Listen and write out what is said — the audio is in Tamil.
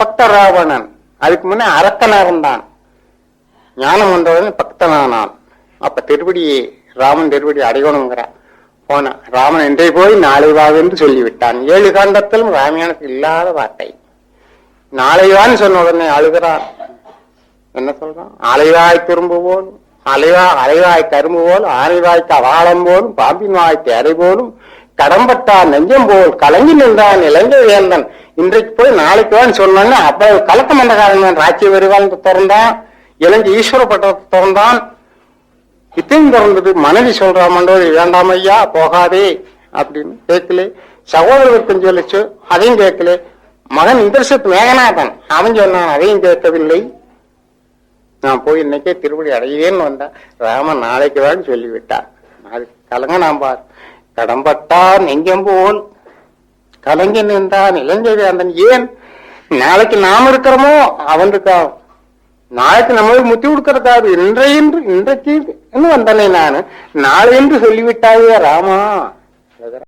பக்தராவணன். அதுக்கு முன்னே அரக்கனா இருந்தான் ஞானம் வந்தவுடன் பக்தனானான். அப்ப திருப்படி ராமன் திருப்படி அடையணுங்கிறான். போனான் ராமன் என்றே போய் நாளை என்று சொல்லிவிட்டான். ஏழு காண்டத்திலும் ராமாயணத்தில் இல்லாத வார்த்தை. நாளை வான்னு சொன்ன உடனே அழுகிறான். என்ன சொல்றான்? அலைவாய் திரும்பு போலும் அலைவா அலைவாய் கரும்பு போலும் ஆனைவாய்க்கு அவாளம் போலும் பாம்பின் வாய்க்கு அறை போலும் கடம்பட்டான் நெஞ்சம் போல் கலங்கி நின்றான் இலங்கை வேந்தன். இன்றைக்கு போய் நாளைக்கு வான்னு அப்ப கலக்க மண்டகாரன் ராஜ்ய வருவான் திறந்தான். இலங்கை ஈஸ்வர பட்டத்தை திறந்தான். இத்தையும் திறந்தது மனைவி சொல்றா மண்டோதி வேண்டாம் ஐயா போகாதே அப்படின்னு கேட்கல. சகோதரருக்கும் சொல்லிச்சு அதையும் கேட்கல. மகன் இந்திரசத் மேகநாதன். அவன் சொன்னான் அதையும் கேட்கவில்லை. நான் போய் இன்னைக்கே திருப்படி அடையேன்னு வந்தேன். ராமன் நாளைக்கு வான்னு சொல்லிவிட்டான் அது கலங்க நான் பார். கடம்பட்டான் நெஞ்சம் போல். கலங்கி நின்றான் இலங்கை ஏன்? நாளைக்கு நாம் இருக்கிறோமோ? அவன் இருக்கான் நாளைக்கு நம்மளுக்கு முத்தி கொடுக்கறதாது இன்றையின்று இன்றைக்கு. இன்னும் வந்தனே நான்? நாளை என்று சொல்லிவிட்டாயே ராமா.